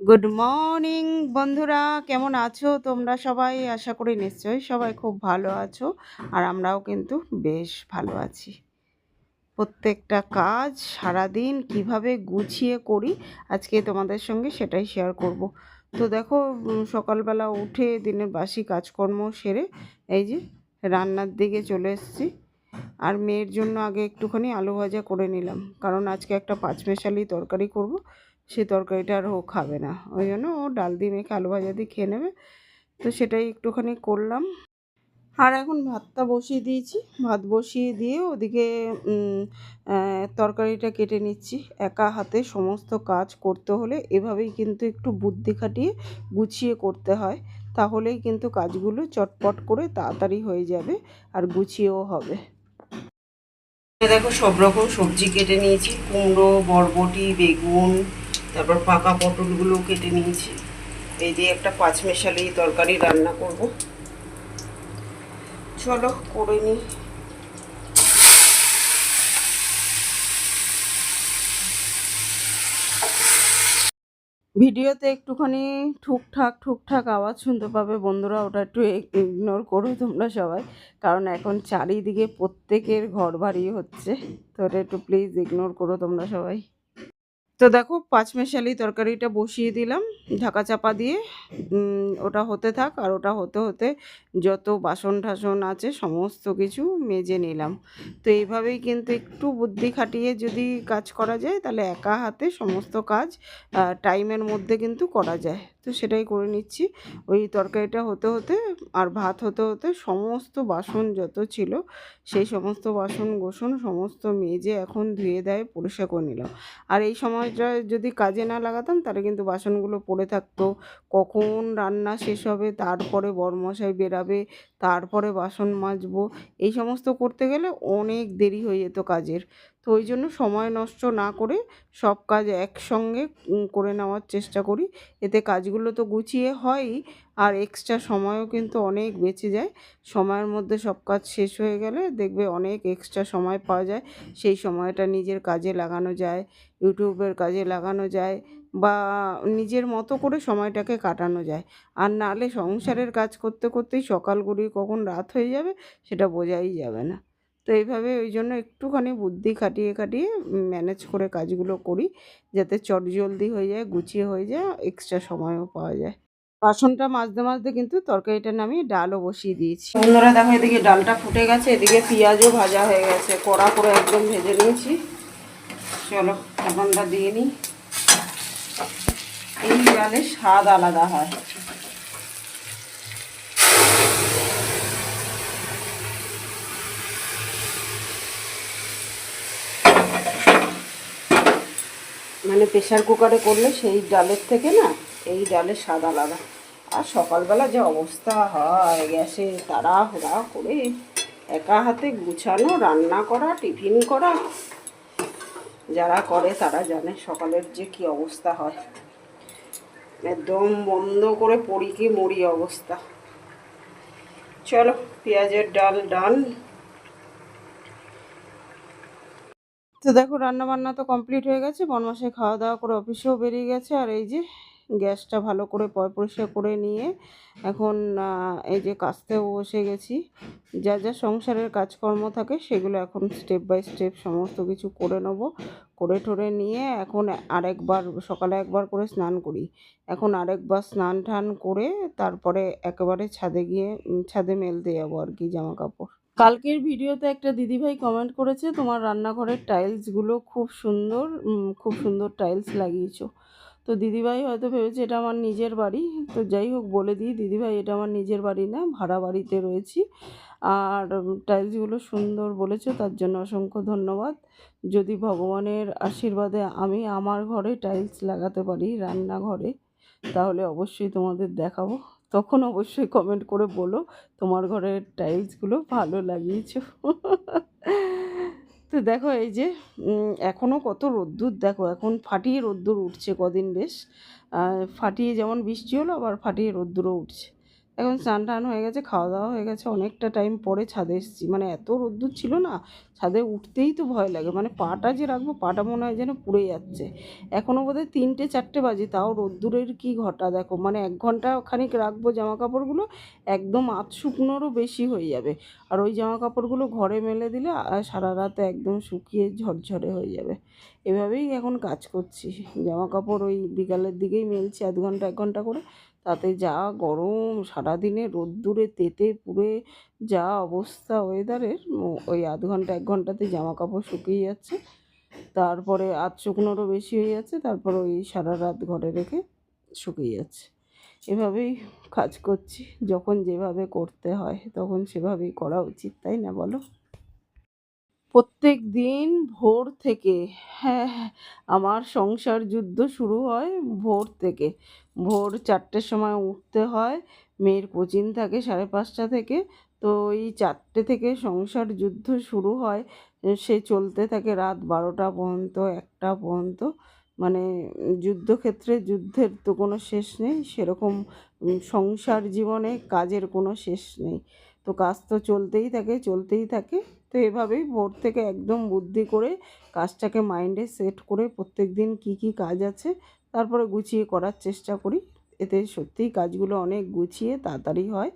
Good morning বন্ধুরা। কেমন আছো তোমরা সবাই? আশা করি নিশ্চয়ই সবাই খুব ভালো আছো আর আমরাও কিন্তু বেশ ভালো আছি। প্রত্যেকটা কাজ সারাদিন কীভাবে গুছিয়ে করি আজকে তোমাদের সঙ্গে সেটাই শেয়ার করব। তো দেখো সকালবেলা উঠে দিনের বাসি কাজকর্ম সেরে এই যে রান্নার দিকে চলে এসেছি। আর মেয়ের জন্য আগে একটুখানি আলু ভাজা করে নিলাম। কারণ আজকে একটা পাঁচমেশালি তরকারি করব। সেই তরকারিটা আর ও খাবে না। ওই জন্য ও ডাল দিয়ে মেখে আলু ভাজা দিয়ে খেয়ে নেবে। তো সেটাই একটুখানি করলাম। আর এখন ভাতটা বসিয়ে দিয়েছি। ভাত বসিয়ে দিয়ে ওদিকে তরকারিটা কেটে নিচ্ছি। একা হাতে সমস্ত কাজ করতে হলে এভাবেই কিন্তু একটু বুদ্ধি খাটিয়ে গুছিয়ে করতে হয়। তাহলেই কিন্তু কাজগুলো চটপট করে তাড়াতাড়ি হয়ে যাবে আর গুছিয়েও হবে। দেখো সব রকম সবজি কেটে নিয়েছি, কুমড়ো, বরবটি, বেগুন, তারপর পাকা পটলগুলো কেটে নিয়েছি। এই দিয়ে একটা পাঁচ পাঁচমেশালি তরকারি রান্না করব। চলো করে নিই। ভিডিওতে একটুখানি ঠুকঠাক ঠুকঠাক আওয়াজ শুনতে পাবে বন্ধুরা, ওটা একটু ইগনোর করো তোমরা সবাই। কারণ এখন চারিদিকে প্রত্যেকের ঘর বাড়ি হচ্ছে, তো ওটা একটু প্লিজ ইগনোর করো তোমরা সবাই। তো দেখো পাঁচমেশালি তরকারিটা বসিয়ে দিলাম। ঢাকা চাপা দিয়ে ওটা হতে থাক আর ওটা হতে হতে যত বাসন ঠাসন আছে, সমস্ত কিছু মেজে নিলাম। তো এইভাবেই কিন্তু একটু বুদ্ধি খাটিয়ে যদি কাজ করা যায়, তাহলে একা হাতে সমস্ত কাজ টাইমের মধ্যে কিন্তু করা যায়। তো সেটাই করে নিচ্ছি। ওই তরকারিটা হতে হতে আর ভাত হতে হতে সমস্ত বাসন যত ছিল সেই সমস্ত বাসন গোসন সমস্ত মেজে এখন ধুয়ে দেয় পরিষ্কার করে নিলাম। আর এই সময়টা যদি কাজে না লাগাতাম তাহলে কিন্তু বাসনগুলো পড়ে থাকতো। কখন রান্না শেষ হবে তারপরে বরমশাই বেরাবে, তারপরে বাসন মাজবো, এই সমস্ত করতে গেলে অনেক দেরি হয়ে যেত কাজের। তো ওই জন্য সময় নষ্ট না করে সব কাজ একসঙ্গে করে নেওয়ার চেষ্টা করি। এতে কাজগুলো তো গুছিয়ে হয়ই, আর এক্সট্রা সময়ও কিন্তু অনেক বেঁচে যায়। সময়ের মধ্যে সব কাজ শেষ হয়ে গেলে দেখবে অনেক এক্সট্রা সময় পাওয়া যায়। সেই সময়টা নিজের কাজে লাগানো যায়, ইউটিউবের কাজে লাগানো যায়, বা নিজের মতো করে সময়টাকে কাটানো যায়। আর নাহলে সংসারের কাজ করতে করতেই সকাল গড়িয়ে কখন রাত হয়ে যাবে, সেটা বোঝাই যাবে না। তো এইভাবে ওই জন্য একটুখানি বুদ্ধি খাটিয়ে খাটিয়ে ম্যানেজ করে কাজগুলো করি যাতে চটজলদি হয়ে যায়, গুছিয়ে হয়ে যায় এক্সট্রা সময়ও পাওয়া যায়। বাসনটা মাজতে মাজতে কিন্তু তরকারিটা নামিয়ে ডালও বসিয়ে দিয়েছি। বন্ধুরা দেখো এদিকে ডালটা ফুটে গেছে, এদিকে পেঁয়াজও ভাজা হয়ে গেছে, কড়া করে একদম ভেজে নিয়েছি। চলো, ঢাকনটা দিয়ে নিই। এই ডালের স্বাদ আলাদা হয়। মানে প্রেশার কুকারে করলে সেই ডালের থেকে না, এই ডালের স্বাদ আলাদা। আর সকালবেলা যে অবস্থা হয়, গ্যাসে তাড়াহুড়া করে একা হাতে গুছানো, রান্না করা, টিফিন করা, যারা করে তারা জানে সকালের যে কি অবস্থা হয়। একদম বন্ধ করে পড়ি কি মরি অবস্থা। চলো, পেঁয়াজের ডাল ডান। তো দেখো রান্না বান্না তো কমপ্লিট হয়ে গেছে। বনমাসে খাওয়া দাওয়া করে অফিসেও বেরিয়ে গেছে। আর এই যে গ্যাসটা ভালো করে পরিষ্কার করে নিয়ে এখন এই যে কাস্তেও বসে গেছি। যা যা সংসারের কাজকর্ম থাকে সেগুলো এখন স্টেপ বাই স্টেপ সমস্ত কিছু করে নেব। করে ঠরে নিয়ে এখন আরেকবার, সকালে একবার করে স্নান করি। এখন আরেকবার স্নান টান করে তারপরে একেবারে ছাদে গিয়ে ছাদে মেলতে যাব আর কি জামা কাপড় কালকের ভিডিওতে একটা দিদিভাই কমেন্ট করেছে, তোমার রান্নাঘরের টাইলসগুলো খুব সুন্দর খুব সুন্দর টাইলস লাগিয়েছো। তো দিদিভাই হয়তো ভেবেছে এটা আমার নিজের বাড়ি, তো যাই হোক বলে দিই, দিদিভাই, এটা আমার নিজের বাড়ি না, ভাড়া বাড়িতে রয়েছি। আর টাইলসগুলো সুন্দর বলেছ, তার জন্য অসংখ্য ধন্যবাদ। যদি ভগবানের আশীর্বাদে আমি আমার ঘরে টাইলস লাগাতে পারি রান্নাঘরে, তাহলে অবশ্যই তোমাদের দেখাবো। তখন অবশ্যই কমেন্ট করে বলো। তোমার ঘরের টাইলসগুলো ভালো লাগিয়েছ। তো দেখো এই যে এখনও কত রোদ্দুর দেখো, এখন ফাটিয়ে রোদ্দুর উঠছে কদিন বেশ। ফাটিয়ে যেমন বৃষ্টি হলো, আবার ফাটিয়ে রোদ্দুরও উঠছে। এখন স্নান টান হয়ে গেছে, খাওয়া দাওয়া হয়ে গেছে, অনেকটা টাইম পরে ছাদে এসেছি। মানে এত রোদ্দুর ছিল না, ছাদে উঠতেই তো ভয় লাগে। মানে পাটা যে রাখব, পাটা মনে হয় যেন পুড়ে যাচ্ছে। এখনও বোধহয় তিনটে, চারটে বাজে, তাও রোদ্দুরের কি ঘটা, দেখো। মানে এক ঘণ্টা খানিক রাখব জামা কাপড়গুলো একদম আধ শুকনোরও বেশি হয়ে যাবে। আর ওই জামা কাপড়গুলো ঘরে মেলে দিলে সারা রাত একদম শুকিয়ে ঝরঝরে হয়ে যাবে। এভাবেই এখন কাজ করছি। জামা কাপড় ওই বিকালের দিকেই মেলছি, আধ ঘণ্টা, এক ঘণ্টা করে। তাতে যা গরম, সারাদিনে রোদ্দুরে তেতে পুড়ে যা অবস্থা ওয়েদারের ওই আধ ঘণ্টা, এক ঘন্টাতে জামা কাপড় শুকিয়ে যাচ্ছে। তারপরে আধ শুকনোরও বেশি হয়ে যাচ্ছে, তারপর ওই সারা রাত ঘরে রেখে শুকিয়ে যাচ্ছে। এভাবেই কাজ করছি, যখন যেভাবে করতে হয়, তখন সেভাবেই করা উচিত, তাই না বলো? প্রত্যেক দিন ভোর থেকে হ্যাঁ হ্যাঁ, আমার সংসার যুদ্ধ শুরু হয় ভোর থেকে। ভোর চারটের সময় উঠতে হয় মেয়ের কোচিং থাকে সাড়ে পাঁচটা থেকে। তো এই চারটে থেকে সংসার যুদ্ধ শুরু হয় সে চলতে থাকে রাত বারোটা পর্যন্ত একটা পর্যন্ত। মানে যুদ্ধক্ষেত্রে যুদ্ধের তো কোনো শেষ নেই সেরকম সংসার জীবনে কাজের কোনো শেষ নেই। তো কাজ তো চলতেই থাকে চলতেই থাকে। তো এভাবেই ভোর থেকে একদম বুদ্ধি করে কাজটাকে মাইন্ডে সেট করে প্রত্যেক দিন কী কী কাজ আছে তারপরে গুছিয়ে করার চেষ্টা করি। এতে সত্যিই কাজগুলো অনেক গুছিয়ে তাড়াতাড়ি হয়।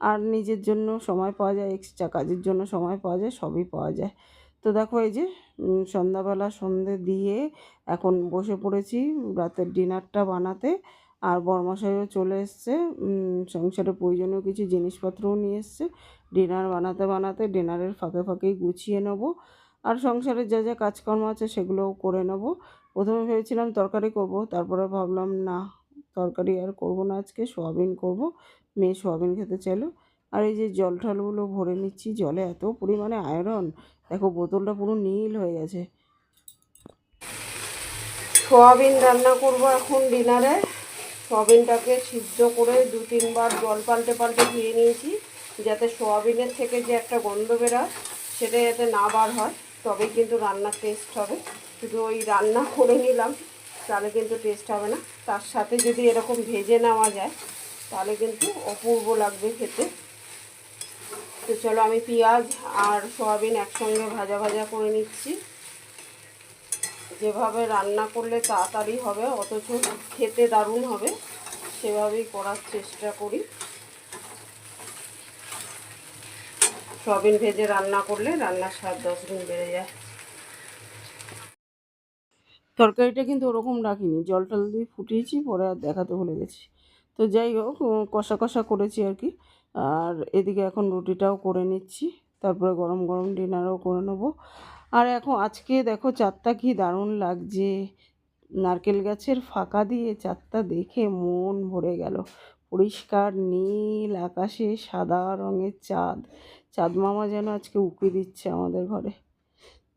আর নিজের জন্য সময় পাওয়া যায় এক্সট্রা কাজের জন্য সময় পাওয়া যায়, সবই পাওয়া যায়। তো দেখো এই যে সন্ধ্যাবেলা সন্ধে দিয়ে এখন বসে পড়েছি রাতের ডিনারটা বানাতে। আর বরমশাইও চলে এসছে। সংসারে প্রয়োজনীয় কিছু জিনিসপত্রও নিয়ে এসছে। ডিনার বানাতে বানাতে ডিনারের ফাঁকে ফাঁকেই গুছিয়ে নেব। আর সংসারের যা যা কাজকর্ম আছে সেগুলোও করে নেব। প্রথমে ভেবেছিলাম তরকারি করব, তারপরে ভাবলাম না, তরকারি আর করব না আজকে, সোয়াবিন করব। মেয়ে সোয়াবিন খেতে চাইলো। আর এই যে জল ঠলগুলো ভরে নিচ্ছি, জলে এত পরিমাণে আয়রন, দেখো বোতলটা পুরো নীল হয়ে গেছে। সোয়াবিন রান্না করব এখন ডিনারে। সোয়াবিনটাকে সিদ্ধ করে দু তিনবার জল পাল্টে পাল্টে ধুয়ে নিয়েছি, যাতে সোয়াবিনের থেকে যে একটা গন্ধ বেরোয়, সেটা যাতে না বার হয়, তবেই কিন্তু রান্নার টেস্ট হবে। শুধু ওই রান্না করে নিলাম, তাহলে কিন্তু টেস্ট হবে না। তার সাথে যদি এরকম ভেজে নেওয়া যায়, তাহলে কিন্তু অপূর্ব লাগবে খেতে। তো চলো আমি পেঁয়াজ আর সোয়াবিন একসঙ্গে ভাজা ভাজা করে নিচ্ছি। যেভাবে রান্না করলে তাড়াতাড়ি হবে, অথচ খেতে দারুণ হবে, সেভাবেই করার চেষ্টা করি। সয়াবিন ভেজে রান্না করলে রান্নার স্বাদ দশ গুণ বেড়ে যায়। তরকারিটা কিন্তু ওরকম রাখিনি, জল টল দিয়ে ফুটিয়েছি, পরে আর দেখাতে ভুলে গেছি। তো যাই হোক কষা কষা করেছি আর কি। আর এদিকে এখন রুটিটাও করে নিচ্ছি, তারপরে গরম গরম ডিনারও করে নেব। আর এখন আজকে দেখো চারটা কি দারুণ লাগছে। নারকেল গাছের ফাঁকা দিয়ে চারটা দেখে মন ভরে গেল। পরিষ্কার নীল আকাশে সাদা রঙের চাঁদ। চাঁদ মামা যেন আজকে উঁকি দিচ্ছে আমাদের ঘরে।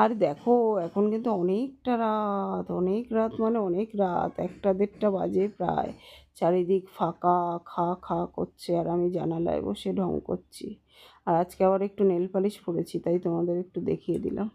আর দেখো, এখন কিন্তু অনেকটা রাত, অনেক রাত মানে অনেক রাত। একটা দেড়টা বাজে প্রায়। চারিদিক ফাঁকা, খা খা করছে আর আমি জানালায় বসে ঢং করছি। আর আজকে আবার একটু নেল পালিশ পরেছি, তাই তোমাদের একটু দেখিয়ে দিলাম।